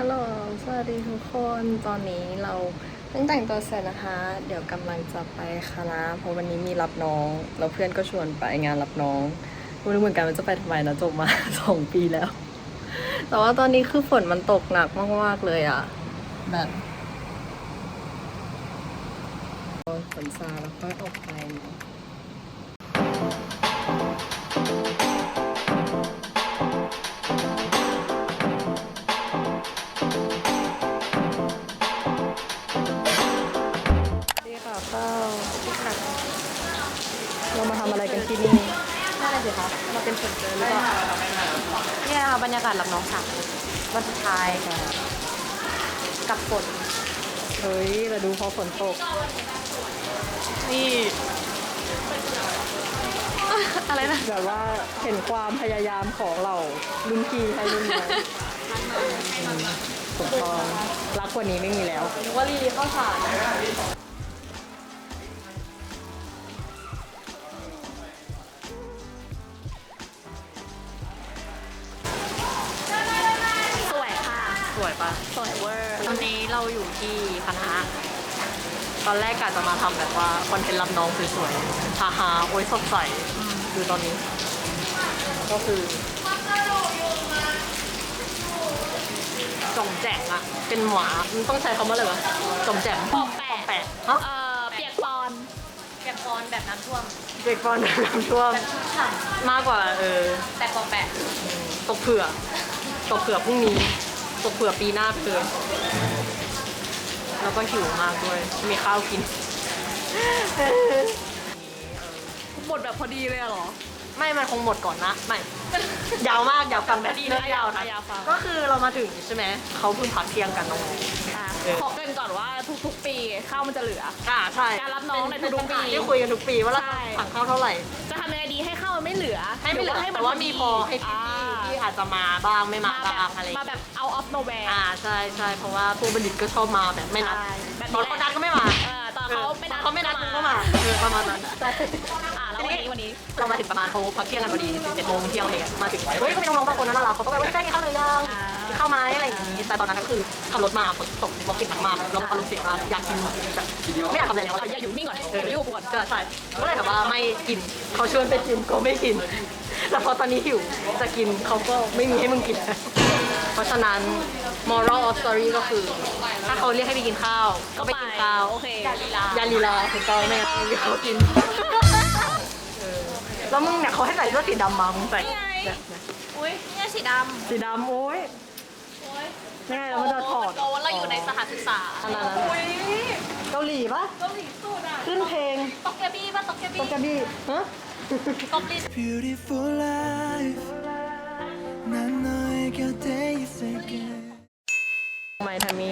ฮัลโหล สวัสดีทุกคน ตอนนี้เราเพิ่งแต่งตัวเสร็จนะคะ เดี๋ยวกำลังจะไปคณะเพราะวันนี้มีรับน้อง แล้วเพื่อนก็ชวนไปงานรับน้องไม่รู้เหมือนกันว่าจะไปทำไมนะจบมา สองปีแล้ว แต่ว่าตอนนี้คือฝนมันตกหนักมากๆเลยอะแบบฝนซาแล้วก็ออกไปเนะากาศรับน้องสาววันสุดท้ายค่ะกับฝนเฮ้ยแต่ดูพอฝนตก นี่ อะไรนะ แบบว่าเห็นความพยายามของเรารุ่นพี่ให้รุ่นน้องถูกต้องรักกว่านี้ไม่มีแล้วนึกว่าลีเข้าสาร เราอยู่ที่คณะ ตอนแรกกะจะมาทำแบบว่าคอนเทนต์รับน้องสวยๆฮาฮาๆโอ้ยสดใสดูตอนนี้ ก็คือจ่องแจงอะเป็นหมามันต้องใช้คำว่าอะไรวะจ่องแจงปอกแปะแปะฮะเอ่อเปียกปอนเปียกปอนแบบน้ำท่วมเด็กบอลน้ำท่วมแบบชุ่มฉ่มากกว่าเออำแต่ปอกแปะตกเผื่อตกเผื่อพรุ่งนี้ตกเผื่อปีหน้าไปเลย แล้วก็หิวมากด้วยมีข้าวกินหมดแบบพอดีเลยเหรอ ไม่มันคงหมดก่อนนะ ไม่ ยาวมาก ยาวฟังแบบดีเรื่องยาวนะ ยาวฟัง ก็คือเรามาถึงใช่ไหม เขาเพิ่งพักเที่ยงกันน้องอะเออขอเกรินก่อนว่าทุกๆ ปีข้าวมันจะเหลือ อ่าใช่การรับน้องในเป็ทุกๆปัญหาปี ที่คุยกันทุกปีว่าเราใช่สั่งข้าวเท่าไหร่ จะทำยังไงดีให้ข้าวมันไม่เหลือให้ไม่เหลือรือแต่ว่ามีพอให้พี่อ่าๆที่อาจจะมาบ้างไม่มามาแบบบ้างอะไรอย่างมาเงี้ยแบบเอาออฟโนแวร์อ่าใช่ใช่เพราะว่าผู้บัณฑิตก็ชอบมาแบบไม่นัดใช่แบบตอนเขานัดก็ไม่มาเออตอนเขาไม่นัดเขาไม่นัดมึงก็มาเออประมาณนั้นใช่อ่า แล้ววันนี้วันนี้เรามาถึงประมาณเขาพักเที่ยงกันพอดี11โมงเที่ยงอะไรเงี้ยมาถึงเฮ้ยก็มีน้องๆบางคนนั่นแหละเขาก็แบบว่าใกล้กินข้าวหรือยังอ่ากินข้าวไหมอะไรอย่างงี้แต่ตอนนั้นก็คือขับรถมาฝนตกรถติดหนักมากแล้วอารมณ์เสียมากอยากกินแบบไม่อยากทำอะไรแล้วเอาอย่าอยู่นิ่งก่อนเออเดี๋ยวอยู่ก่อนก็ใช่ก็เลยแบบว่าไม่กินเขาชวนไปกินก็ไม่กินแต่พอตอนนี้หิวจะกินเขาก็ไม่มีให้มึงกิน เพราะฉะนั้น moral of story ก็คือ ถ้าเขาเรียกให้ไปกินข้าว ก็ไปกินข้าวโอเคอย่าลีลายาลีลาถูกต้องไม่งั้นไม่มีเขากินเออ แล้วมึงเนี่ยเขาให้ใส่เสื้อสีดำมามึงใส่ นี่ไง เนี่ย อุ้ยเนี่ยสีดำ สีดำโอ้ย โอ้ย แน่แล้วมันจะถอด โตว่าเราอยู่ในสถานศึกษา ขนาดนั้นเกาหลีปะ เกาหลีสุดอ่ะ ขึ้นเพลง ต็อกเกบี้ป่ะต็อกเก โต บี้ กาบี้ฮะ ต็อกบี้ Beautiful life 난 너의 곁에 있을게 ทำไมทามี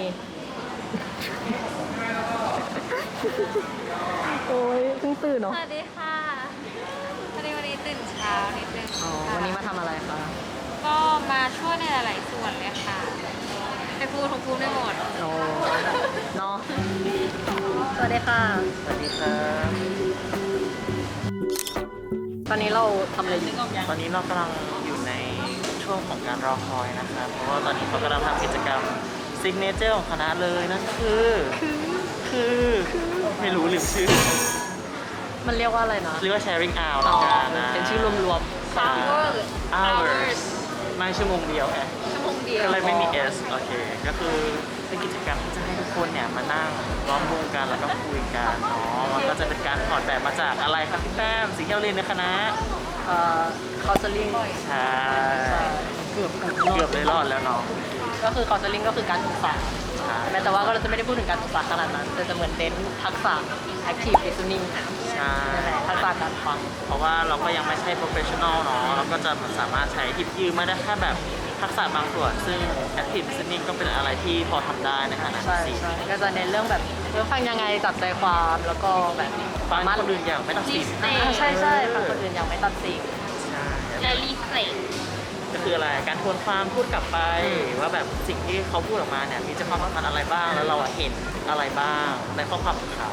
โอ้ยเพิ่งตื่น ส เนาะ วัสดีค่ะ ช้านิดนึงอ๋อวันนี้มาทำอะไรคะก็มาช่วยในหลายๆส่วนเลยค่ะไปพูดของพูดได้หมด โอ้เนาะสวัสดีค่ะ สวัสดีครับตอนนี้เราทำอะไรอยู่ตอนนี้เรากำลังอยู่ในช่วงของการรอคอยนะครับเพราะว่าตอนนี้เขากำลังทำกิจกรรมซิกเนเจอร์ของคณะเลยนั่นคือ คือ ไม่รู้ลืมชื่อ มันเรียกว่าอะไรนะเรียกว่า sharing out อ๋ละอกันนะ เป็นชื่อรวม hours hours ไม่ชั่วโมงเดียวแค่ชั่วโมงเดียวก็เลยไม่มี S โอเค ก็คือเป็นกิจกรรมที่จะให้ทุกคนเนี่ยมานั่งล้อมวงกันแล้วก็คุยกันเนาะมันก็จะเป็นการถอดแบบมาจากอะไรครับพี่แป้มสิ่งที่เราเรียนในคณะๆเอ่อคอสลิงใช่เกือบเกือบเลยรอดแล้วเนาะก็คือคอสลิงก็คือการศึกษาใช่แม้แต่ว่าก็เราจะไม่ได้พูดถึงการศึกษาขนาดนั้นแต่จะเหมือนเน้นทักษะ active listening ใช่ ใช่ไหมทักษะการฟัง เพราะว่าเราก็ยังไม่ใช่ professional เนาะเราก็จะสามารถใช้หยิบยืมมาได้แค่แบบทักษะบางส่วน ซึ่ง active listening ก็เป็นอะไรที่พอทำได้ในขณะใช่สี่ใช่ก็จะเน้นเรื่องแบบเรื่องฟังยังไงจับใจความแล้วก็แบบฟังสามารถคนอื่นอย่างไม่ตัดสินอ่าใช่ใช่ฟังคนอื่นอย่างไม่ตัดสินใช่และรีเฟรชก็คืออะไรการทวนความพูดกลับไป ว่าแบบสิ่งที่เขาพูดออกมาเนี่ยมีจะความสำคัญอะไรบ้างแล้วเราอะเห็นอะไรบ้างในข้อความของเขา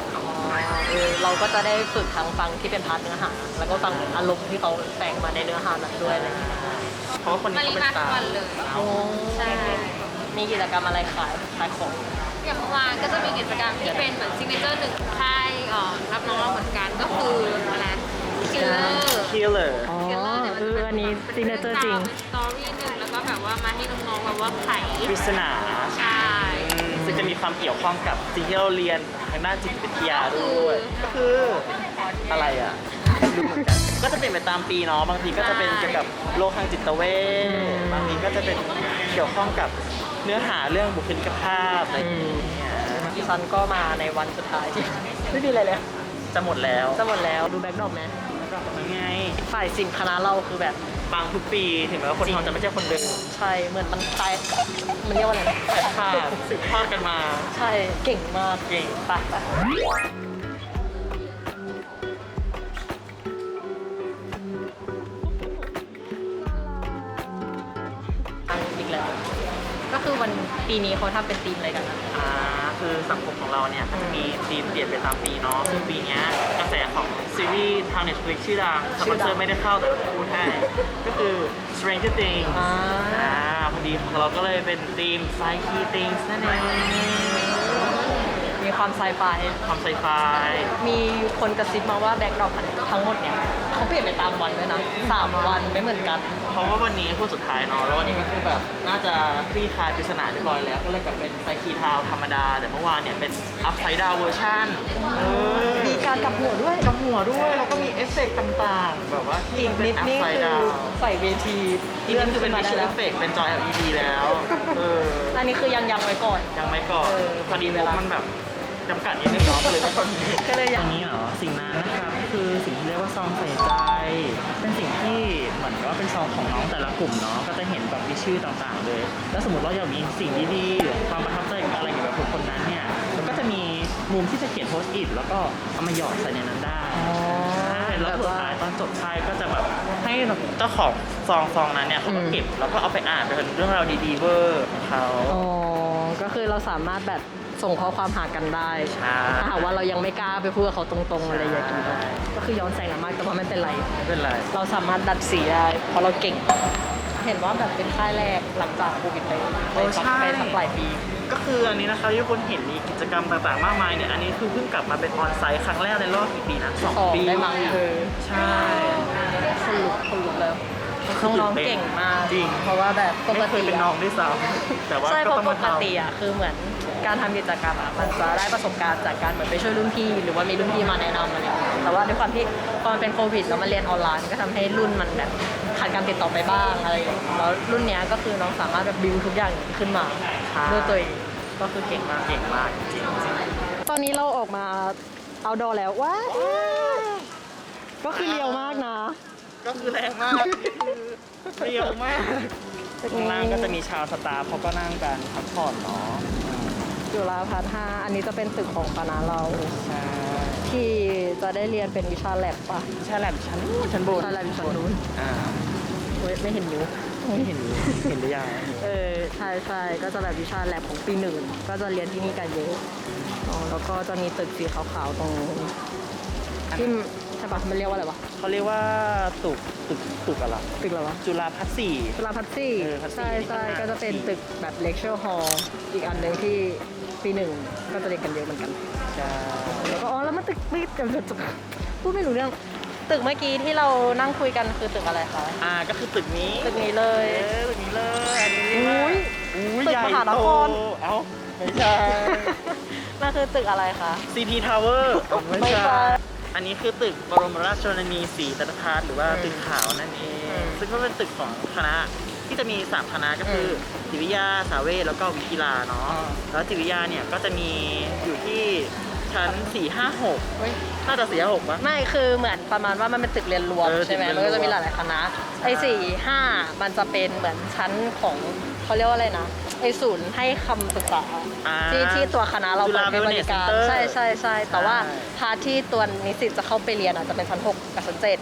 เออเราก็จะได้ฝึกทั้งฟังที่เป็นพาร์ทเนื้อหา แล้วก็ฟังอารมณ์ที่เขาแต่งมาในเนื้อหานั้นด้วยอะไรอย่างเงี้ยเพราะว่าคนนี้มาเขารีเป็นมาสทุตากวันร์เลย โอ้ใช่ มีกิจกรรมอะไรขายขายของ อย่างเมื่อวานก็จะมีกิจกรรมที่เป็นเหมือนซิงเกิลหนึ่งค่ายเอ่อรับน้องเราเหมือนกันก็คืออะไรคิลเลอร์ killer อ๋อคิลเลอร์เนี่ยมันเอจะอเป็นอันนี้เป็นซิงเกิลจริงเป็นสตอรี่หนึ่งแล้วก็แบบว่ามาให้น้องๆแบบว่าไขปริศนา ใช่อืม ซึ่งจะมีความเกี่ยวข้องกับสิ่งที่เราเรียนทางด้านจิตวิทยาด้วยก็คืออะไรอะไม่รู้เหมือนกันก็จะเป็นไปตามปีเนาะบางทีก็จะเป็นเกี่ยวกับโรคทางจิตเวชบางทีก็จะเป็นเกี่ยวข้องกับเนื้อหาเรื่องบุคลิกภาพอะไรอย่างเงี้ยดิฉันก็มาในวันสุดท้ายที่ไม่มีอะไรเลยจะหมดแล้วจะหมดแล้วดูแบ็คดรอปไหมก็ยังไง ฝ่ายสินคณะเราคือแบบ บางทุกปี ถึงแม้ว่าคนทำจะไม่ใช่คนเดิมใช่เหมือนมันตายมันเรียกว่าอะไรนะแต่ภาพสืบทอดกันมา ใช่เก่งมากเก่ง ไปไปอันอีกแล้ว ก็คือวันปีนี้เขาทำเป็นธีมอะไรกันนะ อ่า คือสังคมของเราเนี่ยก็จะมีธีมเปลี่ยนไปตามปีเนาะซึ่งปีเนี้ยกระแสของซีรีส์ทาง Netflix ชื่อดังสปอนเซอร์ไม่ได้เข้าแต่พูดให้ ก็คือ Stranger Things อ่าอ่าพอดีของเราก็เลยเป็นธีม Psyche Things นั่นเอง มีความไซไฟ ความไซไฟมีคนกระซิบมาว่าแบ็คดรอปทั้งหมดเนี่ยเขาเปลี่ยนไปตามวันด้วยนะสามวันไม่เหมือนกัน เพราะว่าวันนี้พูดสุดท้ายเนาะแล้ววันนี้ก็คือแบบน่าจะคลี่คลายปริศนาเรียบร้อยแล้ว ก็เลยกลับเป็นไซคีทาวธรรมดา แต่เมื่อวานเนี่ยเป็น Upside Down เวอร์ชันเออมี การกลับหัวด้วยกับหัวด้วยแล้วก็มีเอฟเฟกต์ต่างๆ แบบว่าอีกนิดนี่อัพไซคือดาวใส่เวทีอีกนิดคือเป็นมาวิได้ชวลแล้เอวฟเฟกต์เป็นจอย LED แล้วเอออันนี้คือยังยังไว้ก่อน ยังไม่ก่อนเออพอดีเวลามัมันแบบจำกัดนิดนึงเนาะก็เลยต้องก็เลยตยัรงงนี้เหรอสิ่งนั้นนะครับคือสิ่งที่เรียกว่าซองใส่ใจ เป็นสิ่งที่เหมือนกับว่าเป็นซองของน้องแต่ละกลุ่มเนาะก็จะเห็นแบบมีชื่อต่างๆเลย แล้วสมมติว่าอยากมีสิ่งดีๆหรือความประทับใจอะไรเกี่ยวกับบุคคลนั้นเนี่ยมันก็จะ มีมุมที่จะเขียนโพสต์อิทแล้วก็เอามาหยอดใส่ในนั้นได้ใช่แล้วสุดท้ายตอนจบท้ายก็จะแบบให้เจ้าของซองซองนั้นเนี่ยเขาก็เก็บแล้วก็เอาไปอ่านเป็นเรื่องราวดีๆเวอร์ของเขาอ๋อก็คือเราสามารถแบบส่งข้อความหากันได้ใช่ถ้าหากว่าเรายังไม่กล้าไปพูดกับเขาตรงๆอะไรอย่างเงี้ยใช่ก็คือย้อนแสงหนามากแต่ว่าไม่เป็นไรไม่เป็นไร เราสามารถดัดสีได้เพราะเราเก่ง เห็นว่าแบบเป็นค่ายแรกหลังจากโควิดไปไปสักไปสักหลายปี ก็คืออันนี้นะคะที่ทุกคนเห็นมีกิจกรรมต่างๆมากมายเนี่ยอันนี้คือเพิ่งกลับมาเป็นออนไซต์ครั้งแรกในรอบกี่ปีนะสองสองปีได้มั้งเออใช่คนลุกคนลุกแล้วคือตื่น้องนเต้นๆเก่งมากจริงเพราะว่าแบบปกไม่เคยติเป็นน้อะองด้วยซ้ำแต่ว่าใช่เพก็ราะต้องปมากทติอะคือเหมือนการทำกิจกรรมอะมันจะได้ประสบการณ์จากการเหมือนไปช่วยรุ่นพี่ หรือว่ามีรุ่นพี่มาแนะนำอะไรอย่างเงี้ยแต่ว่าด้วยความที่พอมันเป็นโควิดแล้วมาเรียนออนไลน์ก็ทำให้รุ่นมันแบบขาดการติดต่อไปบ้างอะไรอย่างเงี้ยแล้วรุ่นเนี้ยก็คือน้องสามารถแบบบิวทุกอย่างขึ้นมา ด้วยตัวเองก็คือเก่งมากำเก่งมากจริงตอนนี้เราออกมาเอาดอแล้วว้าก็คือเรียวมากนะ ก็คือแรงมากเรียวมากข้างล่างก็จะมีชาวสตาฟเขาก็นั่งกันพักผ่อนเนาะจุฬาพัฒน์ห้าอันนี้จะเป็นตึกของคณะเราใช่ที่จะได้เรียนเป็นวิชาแลบปะใช่แหละชั้นชั้นบนวิชาแลบชั้นนู้นอ่าเว้ยไม่เห็นนิ้วไม่ เห็นเห็นหรือยังเออใช่ใช่ก็จะแบบวิชาแลบของปีหนึ่งก็จะเรียนที่นี่กันเยอะอ๋อแล้วก็จะมีตึกสีขาวๆตรงนู้นที่ใช่ปะมันเรียกว่าอะไรวะเขาเรียกว่าตึกตึกตึกอะไรตึกอะไรวะจุฬาพัฒน์สี่จุฬาพัฒน์สี่เออพัฒน์สี่ใช่ใช่ข้างหน้าก็จะเป็นตึกแบบเลคเชอร์ฮอลอีกอันหนึ่งที่ปีหนึ่งก็จะเรียนกันเยอะเหมือนกัน ใช่แล้วก็อ๋อแล้วมันตึกไม่เดี๋ยวจะพูดไม่รู้เรื่อง ตึกเมื่อกี้ที่เรานั่งคุยกันคือตึกอะไรคะ อ่าก็คือตึกนี้ตึกนี้เลเอย อตึกนี้เลยอันนี้เรียกว่าอุ้ยอุ้ยตึกใหญ่มหานโตคร เอ้าไม่ใช่นั่นคือตึกอะไรคะ CP Tower ไม่ไม่ใช่ใช่ อันนี้คือตึกบรมราชชนนีศรีจันทพัฒน์หรือว่าอืมตึกขาวนั่นเออืงมซึ่งก็เป็นตึกของคณะที่จะมี 3 คณะก็คืออจิตวิทยาสาเวชแล้วก็วิทย์กีฬาเนาะอ่าแล้วจิตวิทยาเนี่ยก็จะมีอยู่ที่ ชั้น 4 5 6 เฮ้ย น่าจะ 4 5 6ปะ ไม่คือเหมือนประมาณว่ามันเป็นตึกเรียนรวมเออใช่ไหมตึกเรีมันยนรวมก็จะมีหลายๆคณะไอ้สี่ห้ามันจะเป็นเหมือนชั้นของเขาเรียกว่าอะไรนะไอ้ศูนย์ให้คำปรึกษาอ่าที่ที่ตัวคณะเราจุฬาเปิดให้บริการ Wellness Center ใช่ใช่ใช่แต่ว่าใช่พาร์ทที่ตัวนิสิตจะเข้าไปเรียนอาจจะเป็นชั้นหกกับชั้นเจ็ด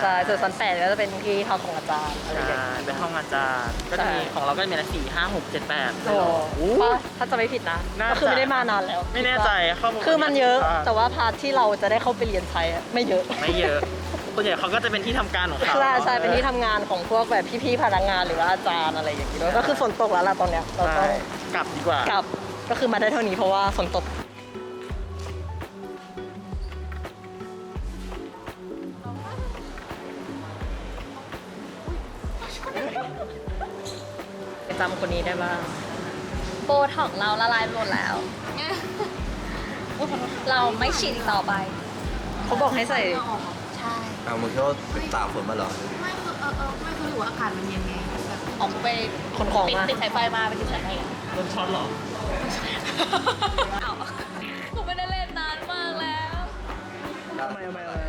ใช่ส่วนชั้นแปดก็จะเป็นที่ห้องของอาจารย์อะไรอย่างใช่เงี้ยเป็นห้องอาจารย์ก็จะมีใช่ ของเราก็จะมีอะไรสี่ห้าหกเจ็ดแปด โอ้ปะถ้าจะไม่ผิดนะน่าก็คือจะไม่ได้มานานแล้วไม่แน่ใจข้อมูลคือมันเยอะผิดพลาดแต่ว่าพาร์ทที่เราจะได้เข้าไปเรียนใช้อะไม่เยอะไม่เยอะส่วนใหญ่เขาก็จะเป็นที่ทำการของเขาใช่ใช่เป็นที่ทำงานของพวกแบบพี่ๆพนักงานหรือว่าอาจารย์อะไรอย่างงี้ด้วยก็คือฝนตกแล้วล่ะตอนเนี้ยเราต้ใช่องกลับดีกว่า กลับก็คือมาได้เท่านี้เพราะว่าฝนตก จำคนนี้ได้บ้าง โบท็อกเราละลายหมดแล้ว เราไม่ฉีดอีกต่อไป เขาบอกให้ใส่ ใช่ เอามึงคิดว่าเป็นตากฝนมาเหรอ ไม่คือเออเออไม่คือหรือว่าอากาศมันเย็นไงแบบออกไปคนของปิดมาปิดสายไฟมาไปติดสายไฟกันรถช็อตเหรออ้าวกูไม่ได้เล่นนานมากแล้ว ทำไมทำไมทำไม